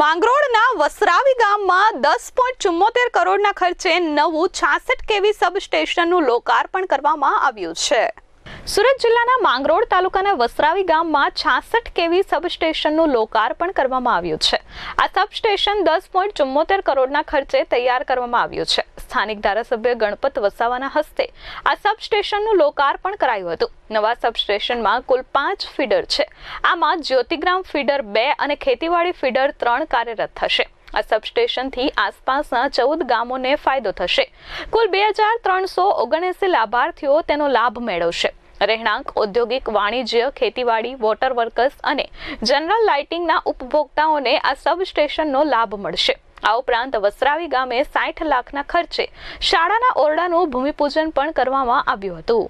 માંગરોળના વસરાવી ગામમાં દસ પોઈન્ટ ચુમ્મોતેર કરોડના ખર્ચે નવું છાસઠ કેવી સબસ્ટેશનનું લોકાર્પણ કરવામાં આવ્યું છે. સુરત જિલ્લાના માંગરોળ તાલુકાના વસરાવી ગામમાં છાસઠ કેવી સબસ્ટેશનનું લોકાર્પણ કરવામાં આવ્યું છે. આ સબસ્ટેશન દસ પોઈન્ટ ચુમ્મોતેર કરોડના ખર્ચે તૈયાર કરવામાં આવ્યું છે. સ્થાનિક ધારાસભ્ય ગણપત વસાવાના હસ્તે આ સબસ્ટેશનનું લોકાર્પણ કરાયું હતું. નવા સબસ્ટેશનમાં કુલ પાંચ ફીડર છે. આમાં જ્યોતિગ્રામ ફીડર બે અને ખેતીવાડી ફીડર ત્રણ કાર્યરત થશે. આ સબસ્ટેશનથી આસપાસના ચૌદ ગામોને ફાયદો થશે. કુલ બે હજાર ત્રણસો ઓગણએસી લાભાર્થીઓ તેનો લાભ મેળવશે. રહેણાંક, ઔદ્યોગિક, વાણિજ્ય, ખેતીવાડી, વોટર વર્કર્સ અને જનરલ લાઇટિંગના ઉપભોક્તાઓને આ સબસ્ટેશનનો લાભ મળશે. આ ઉપરાંત વસરાવી ગામે સાઠ લાખના ખર્ચે શાળાના ઓરડાનું ભૂમિપૂજન પણ કરવામાં આવ્યું હતું.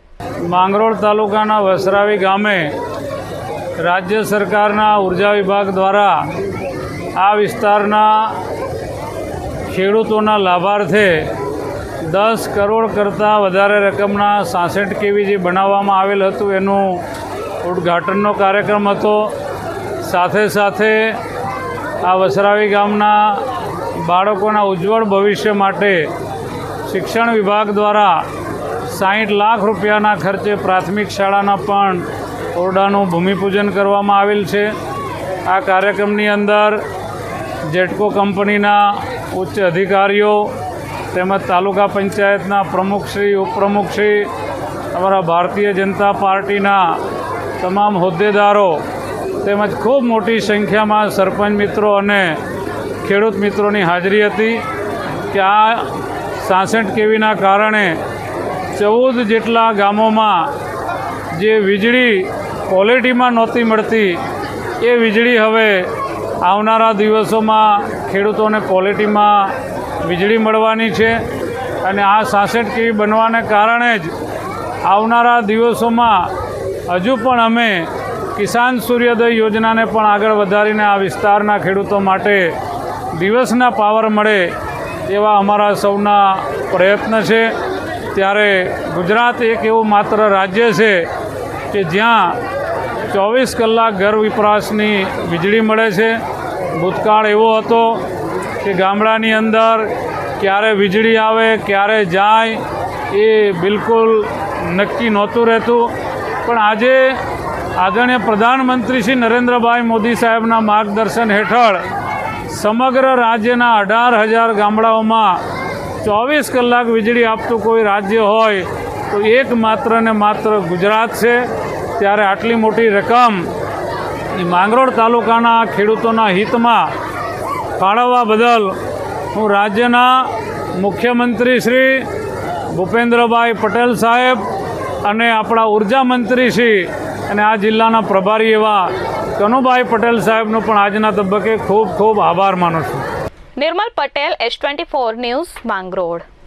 માંગરોળ તાલુકાના વસરાવી ગામે રાજ્ય સરકારના ઊર્જા વિભાગ દ્વારા આ વિસ્તારના ખેડૂતોના લાભાર્થે દસ કરોડ કરતાં વધારે રકમના સાસઠ કેવી જે બનાવવામાં આવેલ હતું એનું ઉદ્ઘાટનનો કાર્યક્રમ હતો. સાથે સાથે આ વસરાવી ગામના બાળકોના ઉજ્જવળ ભવિષ્ય માટે શિક્ષણ વિભાગ દ્વારા સાહીઠ લાખ રૂપિયાના ખર્ચે પ્રાથમિક શાળાના પણ ઓરડાનું ભૂમિપૂજન કરવામાં આવેલ છે. આ કાર્યક્રમની અંદર જેટકો કંપનીના ઉચ્ચ અધિકારીઓ, તેમજ તાલુકા પંચાયતના પ્રમુખશ્રી ઉપપ્રમુખશ્રી અમારા ભારતીય જનતા પાર્ટીના તમામ હોદ્દેદારો, તેમજ ખૂબ મોટી સંખ્યામાં સરપંચ મિત્રો અને ખેડૂત મિત્રોની હાજરી હતી કે આ સાસઠ કેવીના કારણે ચૌદ જેટલા ગામોમાં જે વીજળી ક્વોલિટીમાં નહોતી મળતી, એ વીજળી હવે આવનારા દિવસોમાં ખેડૂતોને ક્વોલિટીમાં વીજળી મળવાની છે અને આ સાસઠ કેવી બનવાને કારણે જ આવનારા દિવસોમાં હજુ પણ અમે કિસાન સૂર્યોદય યોજનાને પણ આગળ વધારીને આ વિસ્તારના ખેડૂતો માટે દિવસના પાવર મળે એવા અમારા સૌના પ્રયત્ન છે. ત્યારે ગુજરાત એક એવું માત્ર રાજ્ય છે કે જ્યાં ચોવીસ કલાક ઘર વપરાશની વીજળી મળે છે. ભૂતકાળ એવો હતો કે ગામડાની અંદર ક્યારે વીજળી આવે, ક્યારે જાય એ બિલકુલ નક્કી નહોતું રહેતું. પણ આજે આદરણીય પ્રધાનમંત્રી શ્રી નરેન્દ્રભાઈ મોદી સાહેબના માર્ગદર્શન હેઠળ સમગ્ર રાજ્યના અઢાર હજાર ગામડાઓમાં ચોવીસ કલાક વીજળી આપતું કોઈ રાજ્ય હોય તો એક માત્ર ને માત્ર ગુજરાત છે. ત્યારે આટલી મોટી રકમ એ માંગરોળ તાલુકાના ખેડૂતોના હિતમાં ફાળવવા બદલ હું રાજ્યના મુખ્યમંત્રી શ્રી ભૂપેન્દ્રભાઈ પટેલ સાહેબ અને આપણા ઊર્જા મંત્રી શ્રી અને આ જિલ્લાના પ્રભારી એવા કનુભાઈ પટેલ સાહેબનો પણ આજના તબક્કે ખૂબ ખૂબ આભાર માનું છું. Nirmal Patel, S twenty four news Mangrol.